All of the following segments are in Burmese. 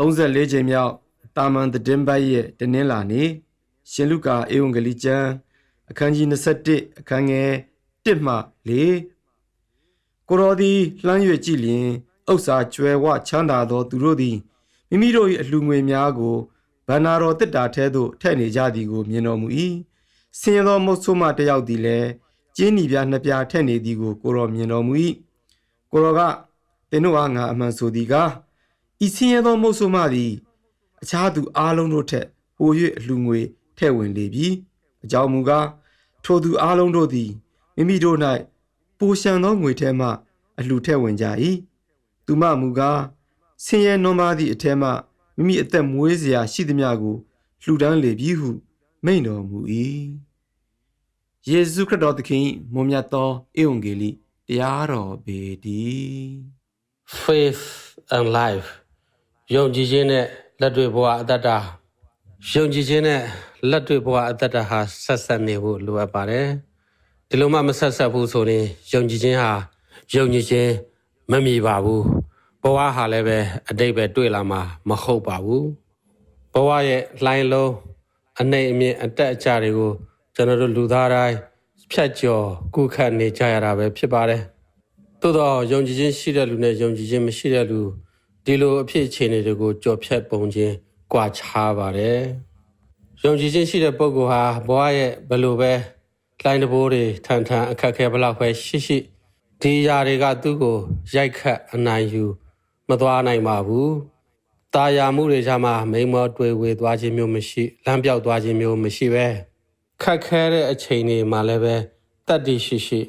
34ချိန်မြောက်တာမန်သတင်းပတ်ရဲ့တနင်္လာနေ့ရှင်လုကာဧဝံဂေလိကျမ်းအခန်းကြီး21အခန်းငယ်1မှ4ကိုရောသည်လှမ်း၍ကြည့်လျင်ဥစ္စာကျွယ်ဝချမ်းသာသောသူတို့သည်မိမိတို့၏အလှငွေများကိုဗန္နာတော်တစ်တာထဲသို့ထည့်နေကြသည်ကိုမြင်တော်မူ၏ဆင်းရဲသောမုတ်ဆိုးမတစ်ယောက်သည်လည်းကျင်းနီပြနှစ်ပြားထည့်နေသည်ကိုကိုရောမြင်တော်မူ၏ကိုရောကသင်တို့အားငါအမှန်ဆိုသည်ကား ဤဆင်းရဲသောမုတ်ဆိုးမသည်အခြားသူအလုံးတို့ထက်ပို၍အလှငွေထည့်ဝင်လေပြီအကြောင်းမူကားထိုသူအလုံးတို့သည်မိမိတို့၌ပိုရှံသောငွေထဲမှအလှထည့်ဝင်ကြ၏သူမမူကားဆင်းရဲနွမ်းပါးသည့်အထက်မှမိမိအသက်မွေးစရာရှိသမျှကိုလှူဒန်းလေပြီဟု မိန့်တော်မူ၏ယေရှုခရစ်တော်သခင်၏မွန်မြတ်သောဧဝံဂေလိတရားတော်ပေတည်း faith and life ယုံကြည်ခြင်းနဲ့လက်တွေ့ဘဝအတ္တတာယုံကြည်ခြင်းနဲ့လက်တွေ့ဘဝအတ္တတာဟာဆက်ဆက်နေဖို့လိုအပ်ပါတယ်ဒီလိုမှမဆက်ဆက်ဘူးဆိုရင်ယုံကြည်ခြင်းဟာယုံကြည်ခြင်းမမီပါဘူးဘဝဟာလည်းပဲအတိတ်ပဲတွေ့လာမှာမဟုတ်ပါဘူးဘဝရဲ့လှိုင်းလုံးအနေအမြင့်အတက်အကျတွေကိုကျွန်တော်တို့လူသားတိုင်းဖြတ်ကျော်ကုခတ်နေကြရတာပဲဖြစ်ပါတယ်သို့တော့ယုံကြည်ခြင်းရှိတဲ့လူနဲ့ယုံကြည်ခြင်းမရှိတဲ့လူ ဒီလိုအဖြစ်အခြေအနေတွေကိုကြော်ဖြတ်ပုံချင်းကြွာခြားပါတယ်။ယုံကြည်ခြင်းရှိတဲ့ပုဂ္ဂိုလ်ဟာဘဝရဲ့ဘယ်လိုပဲလိုင်းတဘိုးတွေထန်ထန်အခက်အခဲဘလောက်ပဲရှိရှိဒီຢာတွေကသူ့ကိုရိုက်ခတ်အနိုင်ယူမသွားနိုင်ပါဘူး။ตาယာမှုတွေကြမှာမိန်မောတွေ့ဝေသွားခြင်းမျိုးမရှိလမ်းပြောက်သွားခြင်းမျိုးမရှိပဲခက်ခဲတဲ့အချိန်တွေမှာလည်းပဲတတ်တည်ရှိရှိ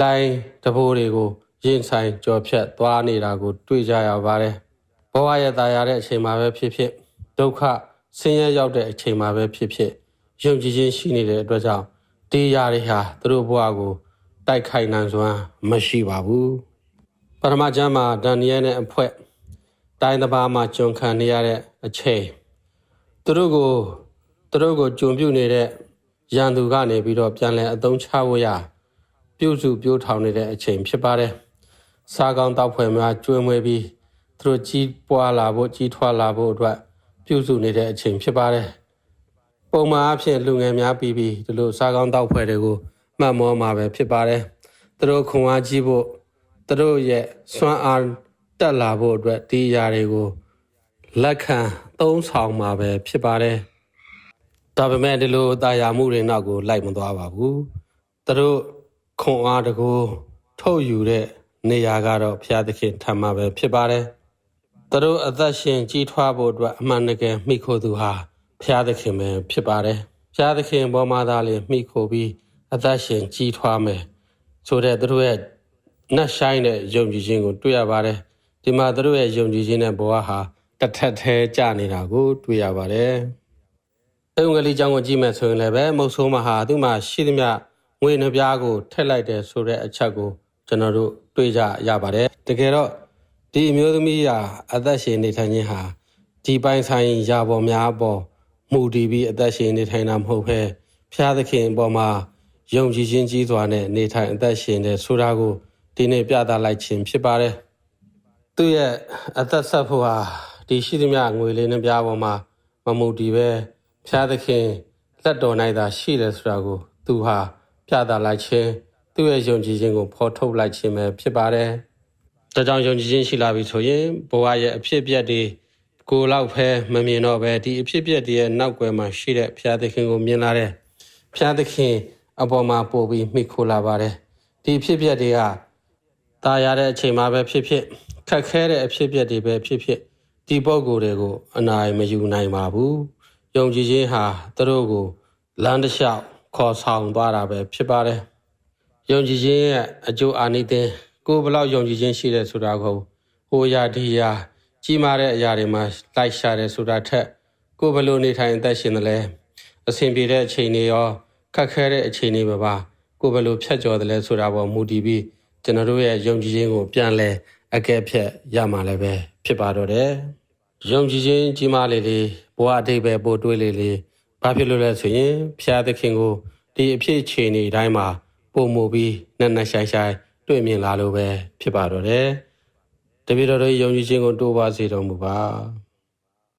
လိုင်းတဘိုးတွေကို ရင်ဆိုင်ကြော်ဖြတ်သွားနေတာကို တွေ့ကြရပါတယ်။ဘဝရဲ့ตาယာတဲ့အချိန်မှာပဲဖြစ်ဖြစ်ဒုက္ခဆင်းရဲရောက်တဲ့အချိန်မှာပဲဖြစ်ဖြစ်ယုံကြည်ခြင်းရှိနေတဲ့အတွက်ကြောင့်ဒီຢာတွေဟာသူတို့ဘဝကိုတိုက်ခိုက်နိုင်စွမ်းမရှိပါဘူး။ပထမကျမ်းမှာဒန်နီယယ်နဲ့အဖွဲ့တိုင်းတစ်ပါးမှာကျွန်ခံနေရတဲ့အချိန်သူတို့ကိုသူတို့ကိုကြုံပြုတ်နေတဲ့ရန်သူကနေပြီးတော့ပြန်လဲအသုံးချဖို့ရပြုစုပြိုးထောင်နေတဲ့အချိန်ဖြစ်ပါတယ်။ စားကောင်းတောက်ဖွယ်များကျွေးမွေးပြီးသူတို့ကြီးပွားလာဖို့ကြီးထွားလာဖို့အတွက်ပြုစုနေတဲ့အချိန်ဖြစ်ပါတယ်။ပုံမှန်အဖြစ်လူငယ်များပြီးပြီးဒီလိုစားကောင်းတောက်ဖွယ်တွေကိုမှတ်မောမှာပဲဖြစ်ပါတယ်။သူတို့ခွန်အားကြီးဖို့သူတို့ရဲ့စွမ်းအားတက်လာဖို့အတွက်ဒီအရာတွေကိုလက်ခံသုံးဆောင်မှာပဲဖြစ်ပါတယ်။ဒါပေမဲ့ဒီလိုတာယာမှုတွေနောက်ကိုလိုက်မသွားပါဘူး။သူတို့ခွန်အားတကူထုတ်ယူတဲ့ နေရာကတော့ဘုရားသခင်ထံမှာပဲဖြစ်ပါတယ်။သူတို့အသက်ရှင်ကြီးထွားဖို့အတွက်အမှန်တကယ်မိခိုသူဟာဘုရားသခင်ပဲဖြစ်ပါတယ်။ဘုရားသခင်ပေါ်မှာသာလေမိခိုပြီးအသက်ရှင်ကြီးထွားမယ်ဆိုတဲ့သူတို့ရဲ့နှက်ဆိုင်တဲ့ယုံကြည်ခြင်းကိုတွေ့ရပါတယ်။ဒီမှာသူတို့ရဲ့ယုံကြည်ခြင်းနဲ့ဘဝဟာတစ်ထက်သေးကြနေတာကိုတွေ့ရပါတယ်။အင်္ဂလိပ်ကျောင်းကိုကြည့်မယ်ဆိုရင်လည်းပဲမုတ်ဆိုးမဟာသူ့မှာရှိသမျှငွေနှပြားကိုထက်လိုက်တယ်ဆိုတဲ့အချက်ကို ကျွန်တော်တို့တွေ့ကြရပါတယ်တကယ်တော့ဒီအမျိုးသမီးဟာအသက်ရှင်နေထိုင်ခြင်းဟာဒီပိုင်ဆိုင်ရာပေါ်များပေါ်မူတည်ပြီးအသက်ရှင်နေထိုင်တာမဟုတ်ဘဲဖျားသခင်အပေါ်မှာယုံကြည်ခြင်းကြီးစွာနဲ့နေထိုင်အသက်ရှင်တယ်ဆိုတာကိုဒီနေ့ပြသလိုက်ခြင်းဖြစ်ပါတယ်သူ့ရဲ့အသက်ဆက်ဖို့ဟာဒီရှိသမျှငွေလေးနှပြားပေါ်မှာမမူတည်ပဲဖျားသခင်လက်တော်၌သာရှိတယ်ဆိုတာကို သူဟာပြသလိုက်ခြင်း သူ့ရဲ့ယုံကြည်ခြင်းကိုဖော်ထုတ်လိုက်ခြင်းပဲဖြစ်ပါတယ်။ဒါကြောင့်ယုံကြည်ခြင်းရှိလာပြီဆိုရင်ဘဝရဲ့အဖြစ်အပျက်တွေကိုယ်လောက်ဖဲမမြင်တော့ပဲဒီအဖြစ်အပျက်တွေရဲ့နောက်ွယ်မှာရှိတဲ့ဖျားသခင်ကိုမြင်လာတဲ့ဖျားသခင်အပေါ်မှာပို့ပြီးမိခိုလာပါတယ်။ဒီအဖြစ်အပျက်တွေက ตายရတဲ့အချိန်မှာပဲဖြစ်ဖြစ်ခက်ခဲတဲ့အဖြစ်အပျက်တွေပဲဖြစ်ဖြစ်ဒီပုံကိုယ်တွေကိုအနိုင်မယူနိုင်ပါဘူးယုံကြည်ခြင်းဟာသူတို့ကိုလမ်းတစ်လျှောက်ခေါ်ဆောင်သွားတာပဲဖြစ်ပါတယ် ယုံကြည်ခြင်းရဲ့အကျိုးအာနိသင်ကိုယ်ဘလောက်ယုံကြည်ခြင်းရှိတယ်ဆိုတာကိုဟိုရာဒီရာကြီးမားတဲ့အရာတွေမှာလိုက်ရှာတယ်ဆိုတာထက်ကိုယ်ဘလို့နေထိုင်အသက်ရှင်တယ်လဲအဆင်ပြေတဲ့အချိန်တွေရောခက်ခဲတဲ့အချိန်တွေပါပါကိုယ်ဘလို့ဖြတ်ကျော်တယ်လဲဆိုတာပေါ်မူတည်ပြီးကျွန်တော်တို့ရဲ့ယုံကြည်ခြင်းကိုပြန်လဲအကဲဖြတ်ရမှာလည်းပဲဖြစ်ပါတော့တယ်။ယုံကြည်ခြင်းကြီးမားလေလေဘဝအတိတ်ပဲပို့တွေးလေလေဘာဖြစ်လို့လဲဆိုရင်ဖျားသခင်ကိုဒီအဖြစ်ခြေနေတိုင်းမှာ ပုံမူပြီးနဲ့နဲ့ဆိုင်ဆိုင်တွေ့မြင်လာလို့ပဲဖြစ်ပါတော့တယ်။တပည့်တော်တို့ယုံကြည်ခြင်းကိုတိုးပါစေတော်မူပါ။